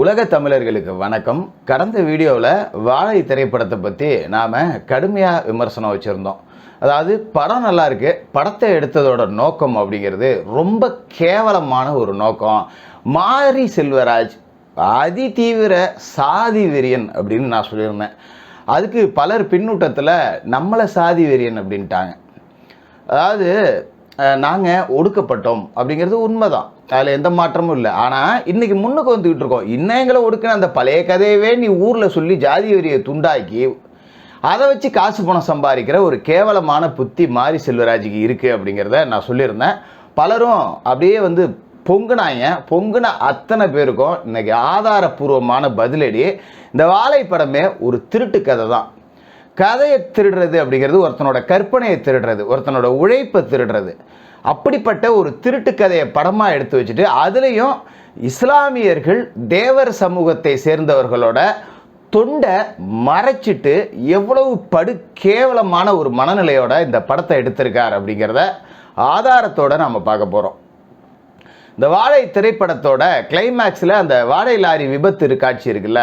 உலக தமிழர்களுக்கு வணக்கம். கடந்த வீடியோவில் வாழை திரைப்படத்தை பற்றி நாம் கடுமையாக விமர்சனம் வச்சுருந்தோம். அதாவது படம் நல்லா இருக்கு படத்தை எடுத்ததோட நோக்கம் அப்படிங்கிறது ரொம்ப கேவலமான ஒரு நோக்கம். மாரி செல்வராஜ் அதி தீவிர சாதி வெறியன் அப்படின்னு நான் சொல்லியிருந்தேன். அதுக்கு பலர் பின்னூட்டத்தில் நம்மளை சாதி வெறியன் அப்படின்ட்டாங்க. அதாவது நாங்கள் ஒடுக்கப்பட்டோம் அப்படிங்கிறது உண்மைதான். அதில் எந்த மாற்றமும் இல்லை. ஆனால் இன்றைக்கி முன்னுக்கு வந்துக்கிட்டு இருக்கோம். இன்னும் எங்களை ஒடுக்கின அந்த பழைய கதையவே நீ ஊரில் சொல்லி ஜாதி வரியை துண்டாக்கி அதை வச்சு காசு பணம் சம்பாதிக்கிற ஒரு கேவலமான புத்தி மாரி செல்வராஜுக்கு இருக்குது அப்படிங்கிறத நான் சொல்லியிருந்தேன். பலரும் அப்படியே வந்து பொங்குனாங்க. பொங்குன அத்தனை பேருக்கும் இன்றைக்கி ஆதாரபூர்வமான பதிலடி. இந்த வாழைப்படமே ஒரு திருட்டு கதை தான் கதையை திருடுறது அப்படிங்கிறது ஒருத்தனோட கற்பனையை திருடுறது ஒருத்தனோட உழைப்பை திருடுறது. அப்படிப்பட்ட ஒரு திருட்டு கதையை படமாக எடுத்து வச்சுட்டு அதுலேயும் இஸ்லாமியர்கள் தேவர் சமூகத்தை சேர்ந்தவர்களோட தொண்டை மறைச்சிட்டு எவ்வளவு படு கேவலமான ஒரு மனநிலையோட இந்த படத்தை எடுத்திருக்கார் அப்படிங்கிறத ஆதாரத்தோட நம்ம பார்க்க போகிறோம் இந்த வாழை திரைப்படத்தோட கிளைமேக்ஸில் அந்த வாழை லாரி விபத்து காட்சி இருக்குல்ல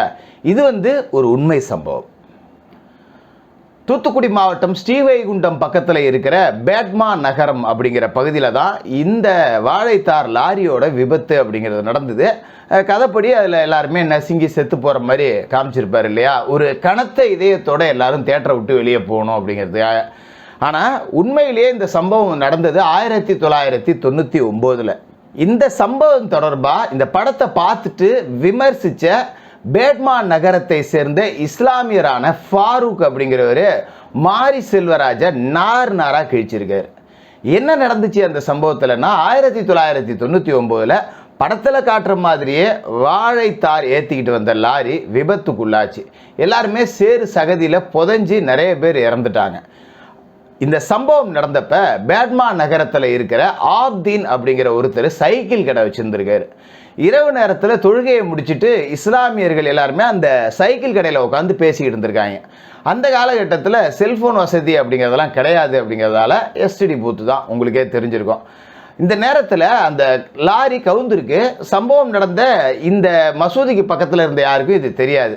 இது வந்து ஒரு உண்மை சம்பவம். தூத்துக்குடி மாவட்டம் ஸ்ரீவைகுண்டம் பக்கத்தில் இருக்கிற பேட்மா நகரம் அப்படிங்கிற பகுதியில் தான் இந்த வாழைத்தார் லாரியோட விபத்து அப்படிங்கிறது நடந்தது. கதைப்படி அதில் எல்லாருமே நசுங்கி செத்து போகிற மாதிரி காமிச்சிருப்பார் இல்லையா? ஒரு கனத்த இதயத்தோட எல்லாரும் தேட்டரை விட்டு வெளியே போகணும் அப்படிங்கிறது ஆனால் உண்மையிலேயே இந்த சம்பவம் நடந்தது ஆயிரத்தி தொள்ளாயிரத்தி தொண்ணூற்றி ஒம்போதில். இந்த சம்பவம் தொடர்பாக இந்த படத்தை பார்த்துட்டு விமர்சித்த பேட்மா நகரத்தை சேர்ந்த இஸ்லாமியரான ஃபாரூக் அப்படிங்கிறவர் மாரி செல்வராஜை நார் நாராக கிழிச்சிருக்காரு. என்ன நடந்துச்சு அந்த சம்பவத்தில்னா ஆயிரத்தி தொள்ளாயிரத்தி தொண்ணூற்றி ஒம்போதில் படத்தில் காட்டுற மாதிரியே வாழைத்தார் ஏற்றிக்கிட்டு வந்த லாரி விபத்துக்குள்ளாச்சு. எல்லாருமே சேறு சகதியில் புதஞ்சி நிறைய பேர் இறந்துட்டாங்க. இந்த சம்பவம் நடந்தப்ப பேட்மா நகரத்தில் இருக்கிற ஆப்தீன் அப்படிங்கிற ஒருத்தர் சைக்கிள் கடை வச்சுருந்துருக்காரு. இரவு நேரத்தில் தொழுகையை முடிச்சுட்டு இஸ்லாமியர்கள் எல்லாருமே அந்த சைக்கிள் கடையில் உட்காந்து பேசிக்கிட்டு இருந்திருக்காங்க. அந்த காலகட்டத்தில் செல்ஃபோன் வசதி அப்படிங்கிறதெல்லாம் கிடையாது அப்படிங்கிறதால எஸ்டிடி பூத்து தான் உங்களுக்கே தெரிஞ்சிருக்கும். இந்த நேரத்தில் அந்த லாரி கவுந்திருக்கு. சம்பவம் நடந்த இந்த மசூதிக்கு பக்கத்தில் இருந்த யாருக்கும் இது தெரியாது.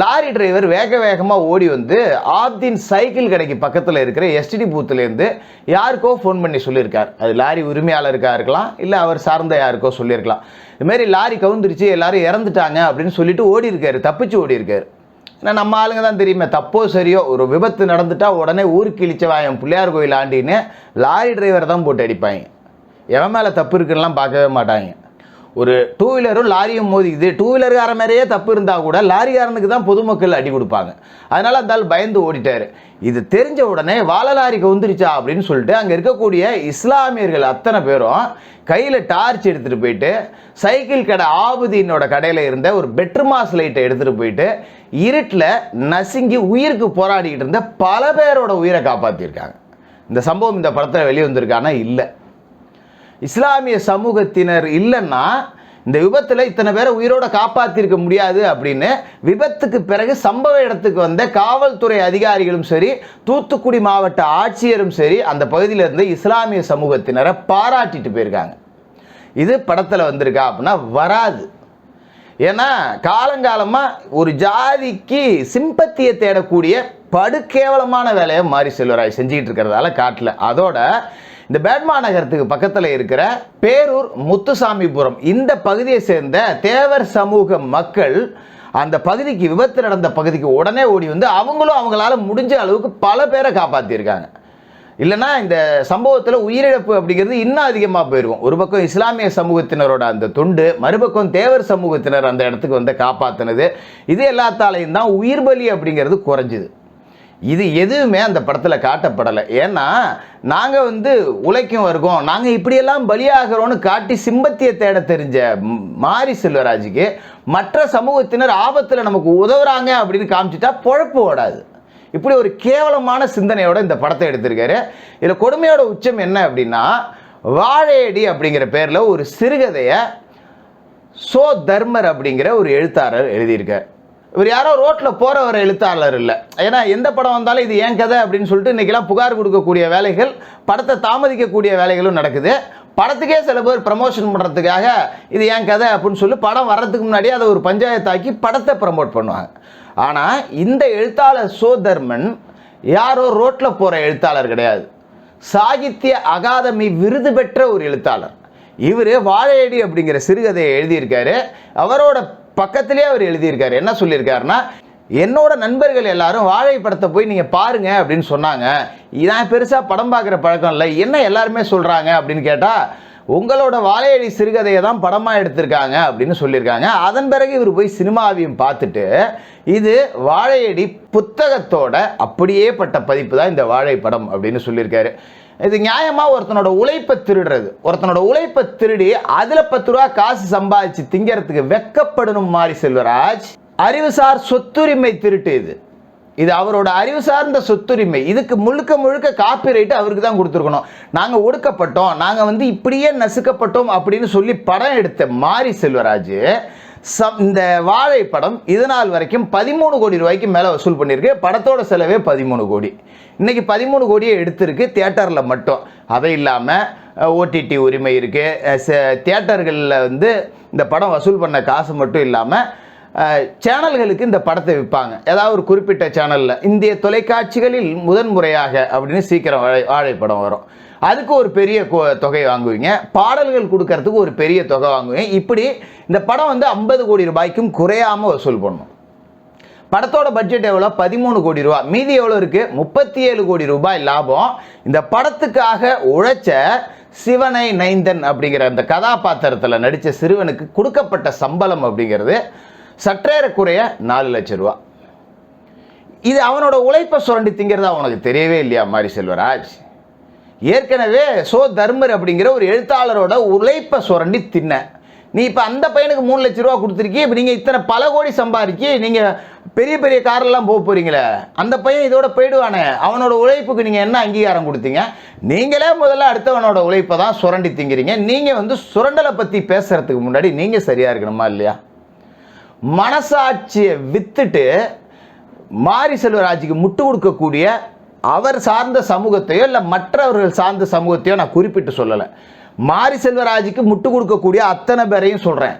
லாரி டிரைவர் வேக வேகமாக ஓடி வந்து ஆப்தின் சைக்கிள் கடைக்கு பக்கத்தில் இருக்கிற எஸ்டிடி பூத்துலேருந்து யாருக்கோ ஃபோன் பண்ணி சொல்லியிருக்கார். அது லாரி உரிமையாளருக்காக இருக்கலாம் இல்லை அவர் சார்ந்த யாருக்கோ சொல்லியிருக்கலாம். இதுமாரி லாரி கவுந்துருச்சு எல்லாரும் இறந்துட்டாங்க அப்படின்னு சொல்லிட்டு ஓடி இருக்காரு தப்பிச்சு ஓடி இருக்காரு ஏன்னா நம்ம ஆளுங்க தான் தெரியுமே தப்போ சரியோ ஒரு விபத்து நடந்துட்டா உடனே ஊருக்கு இழிச்சவாயம் பிள்ளையார் கோயில் ஆண்டின்னு லாரி டிரைவர் தான் போட்டு அடிப்பாங்க. எவன் மேலே தப்பு இருக்குன்னுலாம் பார்க்கவே மாட்டாங்க. ஒரு டூ வீலரும் லாரியும் மோதிக்குது. டூ வீலர்கார மாதிரியே தப்பு இருந்தால் கூட லாரிக்காரனுக்கு தான் பொதுமக்கள் அடி கொடுப்பாங்க. அதனால் அந்த ஆள் பயந்து ஓடிட்டார். இது தெரிஞ்ச உடனே வாழ லாரிக்கு வந்துருச்சா அப்படின்னு சொல்லிட்டு அங்கே இருக்கக்கூடிய இஸ்லாமியர்கள் அத்தனை பேரும் கையில் டார்ச் எடுத்துகிட்டு போயிட்டு சைக்கிள் கடை ஆபுதீனோட கடையில் இருந்த ஒரு பெட்ருமாஸ் லைட்டை எடுத்துகிட்டு போயிட்டு இருட்டில் நசுங்கி உயிருக்கு போராடிக்கிட்டு இருந்த பல பேரோட உயிரை காப்பாற்றியிருக்காங்க இந்த சம்பவம் இந்த படத்தில் வெளியே வந்திருக்கானா இல்லை. இஸ்லாமிய சமூகத்தினர் இல்லைன்னா இந்த விபத்தில் இத்தனை பேரை உயிரோட காப்பாற்றிருக்க முடியாது அப்படின்னு விபத்துக்கு பிறகு சம்பவ இடத்துக்கு வந்த காவல்துறை அதிகாரிகளும் சரி தூத்துக்குடி மாவட்ட ஆட்சியரும் சரி அந்த பகுதியிலிருந்து இஸ்லாமிய சமூகத்தினரை பாராட்டிட்டு போயிருக்காங்க. இது படத்தில் வந்திருக்கா அப்படின்னா வராது. ஏன்னா காலங்காலமாக ஒரு ஜாதிக்கு சிம்பத்தியை தேடக்கூடிய படுகேவலமான வேலையை மாரி செல்வராய் செஞ்சுக்கிட்டு இருக்கிறதால காட்டில். அதோட இந்த பேட்மா நகரத்துக்கு பக்கத்தில் இருக்கிற பேரூர் முத்துசாமிபுரம் இந்த பகுதியை சேர்ந்த தேவர் சமூக மக்கள் அந்த பகுதிக்கு விபத்து நடந்த பகுதிக்கு உடனே ஓடி வந்து அவங்களும் அவங்களால முடிஞ்ச அளவுக்கு பல பேரை காப்பாற்றியிருக்காங்க இல்லைனா இந்த சம்பவத்தில் உயிரிழப்பு அப்படிங்கிறது இன்னும் அதிகமாக போயிருக்கும். ஒரு பக்கம் இஸ்லாமிய சமூகத்தினரோட அந்த தொண்டு மறுபக்கம் தேவர் சமூகத்தினர் அந்த இடத்துக்கு வந்து காப்பாற்றினது இது எல்லாத்தாலையும் தான் உயிர் பலி அப்படிங்கிறது குறைஞ்சிது. இது எதுவுமே அந்த படத்தில் காட்டப்படலை. ஏன்னா நாங்கள் வந்து உழைக்கும் வர்க்கம் நாங்கள் இப்படியெல்லாம் பலியாகிறோன்னு காட்டி சிம்பத்தியை தேட தெரிஞ்ச மாரி செல்வராஜுக்கு மற்ற சமூகத்தினர் ஆபத்தில் நமக்கு உதவுறாங்க அப்படின்னு காமிச்சிட்டா பொழப்பு ஓடாது. இப்படி ஒரு கேவலமான சிந்தனையோட இந்த படத்தை எடுத்திருக்காரு. இதில் கொடுமையோட உச்சம் என்ன அப்படின்னா வாழையடி அப்படிங்கிற பேரில் ஒரு சிறுகதையை சோ தர்மர் அப்படிங்கிற ஒரு எழுத்தாளர் எழுதியிருக்கார். இவர் யாரோ ரோட்டில் போகிற ஒரு எழுத்தாளர் இல்லை. ஏன்னா எந்த படம் வந்தாலும் இது ஏன் கதை அப்படின்னு சொல்லிட்டு இன்றைக்கெல்லாம் புகார் கொடுக்கக்கூடிய வேலைகள் படத்தை தாமதிக்கக்கூடிய வேலைகளும் நடக்குது. படத்துக்கே சில பேர் ப்ரமோஷன் பண்ணுறதுக்காக இது ஏன் கதை அப்படின்னு சொல்லி படம் வர்றதுக்கு முன்னாடியே அதை ஒரு பஞ்சாயத்தாக்கி படத்தை ப்ரமோட் பண்ணுவாங்க. ஆனால் இந்த எழுத்தாளர் சோ தர்மன் யாரோ ரோட்டில் போகிற எழுத்தாளர் கிடையாது. சாகித்ய அகாதமி விருது பெற்ற ஒரு எழுத்தாளர். இவர் வாழையடி அப்படிங்கிற சிறுகதையை எழுதியிருக்காரு. அவரோட பக்கத்திலே அவர் எழுதியிருக்காரு. என்ன சொல்லியிருக்காருன்னா என்னோட நண்பர்கள் எல்லாரும் வாழை படத்தை போய் நீங்கள் பாருங்க அப்படின்னு சொன்னாங்க. நான் பெருசாக படம் பார்க்குற பழக்கம் இல்லை. என்ன எல்லாருமே சொல்கிறாங்க அப்படின்னு கேட்டால் உங்களோட வாழையடி சிறுகதையை தான் படமாக எடுத்திருக்காங்க அப்படின்னு சொல்லியிருக்காங்க. அதன் பிறகு இவர் போய் சினிமாவையும் பார்த்துட்டு இது வாழையடி புத்தகத்தோட அப்படியே பட்ட பதிப்பு தான் இந்த வாழை படம் அப்படின்னு சொல்லியிருக்காரு. இது நியாயமா ஒருத்தனோட உழைப்பை திருடுறது. ஒருத்தனோட உழைப்பை திருடி அதுல பத்து ரூபா காசு சம்பாதிச்சு திங்கிறதுக்கு வெக்கப்படணும் மாறி செல்வராஜ். அறிவுசார் சொத்துரிமை திருட்டு இது. இது அவரோட அறிவு சார்ந்த சொத்துரிமை. இதுக்கு முழுக்க முழுக்க காப்பி ரைட்டு அவருக்கு தான் கொடுத்துருக்கணும். நாங்கள் ஒடுக்கப்பட்டோம். நாங்கள் வந்து இப்படியே நசுக்கப்பட்டோம் அப்படின்னு சொல்லி படம் எடுத்த மாரி செல்வராஜ் சம் இந்த வாழை படம் வரைக்கும் பதிமூணு கோடி ரூபாய்க்கு மேலே வசூல் பண்ணியிருக்கு. படத்தோட செலவே பதிமூணு கோடி. இன்றைக்கி பதிமூணு கோடியை எடுத்திருக்கு தியேட்டரில் மட்டும். அதை இல்லாமல் ஓடிடி உரிமை இருக்குது தியேட்டர்களில் வந்து இந்த படம் வசூல் பண்ண காசு மட்டும் இல்லாமல் சேனல்களுக்கு இந்த படத்தை விற்பாங்க ஏதாவது ஒரு குறிப்பிட்ட சேனலில். இந்திய தொலைக்காட்சிகளில் முதன் முறையாக அப்படின்னு சீக்கிரம் வாழை வாழைப்படம் வரும். அதுக்கு ஒரு பெரிய தொகை வாங்குவீங்க. பாடல்கள் கொடுக்கறதுக்கு ஒரு பெரிய தொகை வாங்குவீங்க. இப்படி இந்த படம் வந்து ஐம்பது கோடி ரூபாய்க்கும் குறையாமல் வசூல் பண்ணும். படத்தோட பட்ஜெட் எவ்வளோ? பதிமூணு கோடி ரூபா. மீதி எவ்வளோ இருக்குது முப்பத்தி ஏழு கோடி ரூபாய் லாபம். இந்த படத்துக்காக உழைச்ச சிவனை நைந்தன் அப்படிங்கிற அந்த கதாபாத்திரத்தில் நடித்த சிறுவனுக்கு கொடுக்கப்பட்ட சம்பளம் அப்படிங்கிறது சற்றேறக்குறைய நாலு லட்சம் ரூபா. இது அவனோட உழைப்பை சுரண்டி திங்கிறது உனக்கு தெரியவே இல்லையா மாரி செல்வராஜ்? ஏற்கனவே சோ தர்மர் அப்படிங்கிற ஒரு எழுத்தாளரோட உழைப்பை சுரண்டி தின்ன. நீ இப்போ அந்த பையனுக்கு மூணு லட்ச ரூபா கொடுத்துருக்கீ இப்போ நீங்கள் இத்தனை பல கோடி சம்பாதிக்கி நீங்கள் பெரிய பெரிய கார்லாம் போக போகிறீங்களே அந்த பையன் இதோட போயிடுவானே. அவனோட உழைப்புக்கு நீங்கள் என்ன அங்கீகாரம் கொடுத்தீங்க? நீங்களே முதல்ல அடுத்தவனோட உழைப்பை தான் சுரண்டி திங்கிறீங்க. நீங்கள் வந்து சுரண்டலை பற்றி பேசுகிறதுக்கு முன்னாடி நீங்கள் சரியாக இருக்கணுமா இல்லையா? மனசாட்சியை விற்றுட்டு மாரி செல்வராஜுக்கு முட்டு கொடுக்கக்கூடிய அவர் சார்ந்த சமூகத்தையோ இல்லை மற்றவர்கள் சார்ந்த சமூகத்தையோ நான் குறிப்பிட்டு சொல்லலை. மாரி செல்வராஜுக்கு முட்டு கொடுக்கக்கூடிய அத்தனை பேரையும் சொல்கிறேன்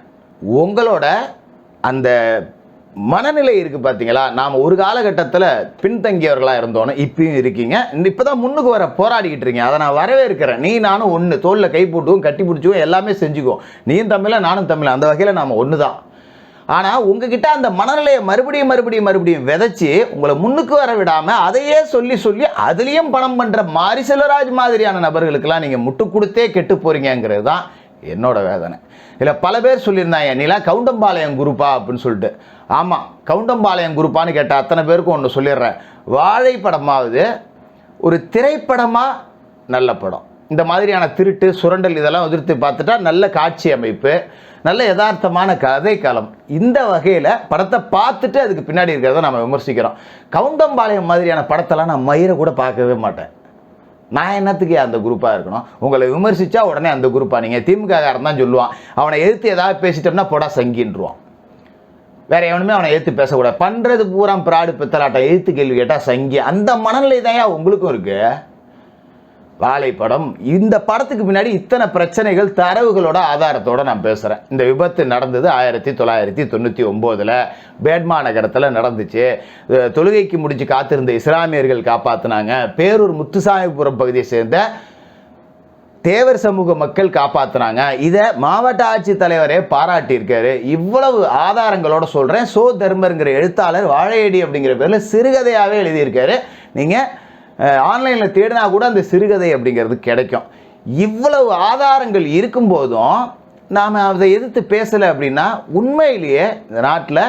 உங்களோட அந்த மனநிலை இருக்குது பார்த்தீங்களா நாம் ஒரு காலகட்டத்தில் பின்தங்கியவர்களாக இருந்தோன்னு இப்பயும் இருக்கீங்க. இப்போ தான் முன்னுக்கு வர போராடிக்கிட்டு இருக்கீங்க. அதை நான் வரவே இருக்கிறேன் நீ நானும் ஒன்று தோளில் கை போட்டுவோம் கட்டி பிடிச்சுவும் எல்லாமே செஞ்சுக்குவோம். நீயும் தமிழ நானும் தமிழ் அந்த வகையில் நாம் ஒன்று தான் ஆனால் உங்ககிட்ட அந்த மனநிலையை மறுபடியும் மறுபடியும் மறுபடியும் விதைச்சி உங்களை முன்னுக்கு வர விடாமல் அதையே சொல்லி சொல்லி அதுலேயும் பணம் பண்ணுற மாரி செல்வராஜ் மாதிரியான நபர்களுக்கெல்லாம் நீங்கள் முட்டு கொடுத்தே கெட்டு போகிறீங்கிறது தான் என்னோட வேதனை. இல்லை பல பேர் சொல்லியிருந்தாங்க நீலாம் கவுண்டம்பாளையம் குரூப்பா அப்படின்னு சொல்லிட்டு. ஆமாம் கவுண்டம்பாளையம் குரூப்பான்னு கேட்ட அத்தனை பேருக்கும் ஒன்று சொல்லிடுறேன். வாழைப்படமாவது ஒரு திரைப்படமாக நல்ல படம். இந்த மாதிரியான திருட்டு சுரண்டல் இதெல்லாம் எதிர்த்து பார்த்துட்டா நல்ல காட்சி அமைப்பு. நல்ல யதார்த்தமான கதை களம் இந்த வகையில் படத்தை பார்த்துட்டு அதுக்கு பின்னாடி இருக்கிறத நம்ம விமர்சிக்கிறோம். கவுண்டம்பாளையம் மாதிரியான படத்தெல்லாம் நான் மயிரை கூட பார்க்கவே மாட்டேன். நான் என்னத்துக்கு அந்த குரூப்பாக இருக்கணும்? உங்களை விமர்சித்தா உடனே அந்த குரூப்பாக நீங்கள் திமுககாரன் தான் சொல்லுவான். அவனை எதிர்த்து ஏதாவது பேசிட்டோம்னா போடா சங்கின்றுவான். வேற எவனுமே அவனை எழுத்து பேசக்கூடாது. பண்ணுறது பூரா பிராடு பித்தலாட்டம். எழுத்து கேள்வி கேட்டால் சங்கி. அந்த மனநிலை தான் உங்களுக்கும் இருக்குது வாழைப்படம். இந்த படத்துக்கு பின்னாடி இத்தனை பிரச்சனைகள் தரவுகளோட ஆதாரத்தோட நான் பேசுகிறேன் இந்த விபத்து நடந்தது ஆயிரத்தி தொள்ளாயிரத்தி தொண்ணூற்றி ஒம்போதில் பேட்மா நகரத்தில் நடந்துச்சு. தொழுகைக்கு முடிச்சு காத்திருந்த இஸ்லாமியர்கள் காப்பாற்றினாங்க பேரூர் முத்துசாமிபுரம் பகுதியை சேர்ந்த தேவர் சமூக மக்கள் காப்பாத்துனாங்க. இதை மாவட்ட ஆட்சித்தலைவரே பாராட்டியிருக்காரு. இவ்வளவு ஆதாரங்களோட சொல்கிறேன் சோ தர்மருங்கிற எழுத்தாளர் வாழையடி அப்படிங்கிற பேரில் சிறுகதையாகவே எழுதியிருக்காரு. நீங்கள் ஆன்லைனில் தேடினா கூட அந்த சிறுகதை அப்படிங்கிறது கிடைக்கும். இவ்வளவு ஆதாரங்கள் இருக்கும்போதும் நாம் அதை எதிர்த்து பேசலை அப்படின்னா உண்மையிலேயே இந்த நாட்டில்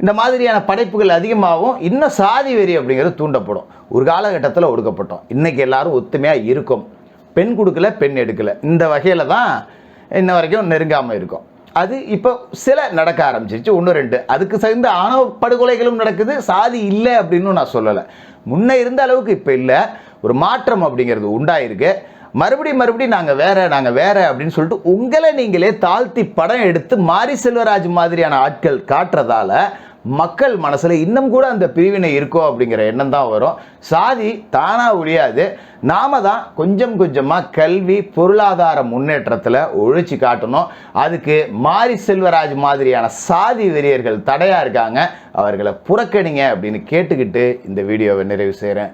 இந்த மாதிரியான படைப்புகள் அதிகமாகவும் இன்னும் சாதி வெறி அப்படிங்கிறது தூண்டப்படும். ஒரு காலகட்டத்தில் ஒடுக்கப்பட்டோம். இன்னைக்கு எல்லாரும் ஒத்துமையாக இருக்கும். பெண் கொடுக்கல பெண் எடுக்கலை. இந்த வகையில் தான் இன்ன வரைக்கும் நெருங்காமல் இருக்கும். அது இப்போ சில நடக்க ஆரம்பிச்சிருச்சு. ஒன்று ரெண்டு. அதுக்கு சேர்ந்த ஆணவ படுகொலைகளும் நடக்குது. சாதி இல்லை அப்படின்னு நான் சொல்லலை. முன்னே இருந்த அளவுக்கு இப்போ இல்லை. ஒரு மாற்றம் அப்படிங்கிறது உண்டாயிருக்கு. மறுபடியும் மறுபடியும் நாங்கள் வேற நாங்கள் வேற அப்படின்னு சொல்லிட்டு உங்களை நீங்களே தாழ்த்தி படம் எடுத்து மாரி செல்வராஜ் மாதிரியான ஆட்கள் காட்டுறதால மக்கள் மனசில் இன்னும் கூட அந்த பிரிவினை இருக்கோ அப்படிங்கிற எண்ணம் தான் வரும். சாதி தானாக ஒழியாது. நாம தான் கொஞ்சம் கொஞ்சமாக கல்வி பொருளாதார முன்னேற்றத்தில் ஒழிச்சு காட்டணும். அதுக்கு மாரி செல்வராஜ் மாதிரியான சாதி வெறியர்கள் தடையாக இருக்காங்க. அவர்களை புறக்கணிங்க அப்படின்னு கேட்டுக்கிட்டு இந்த வீடியோவை நிறைவு செய்கிறேன்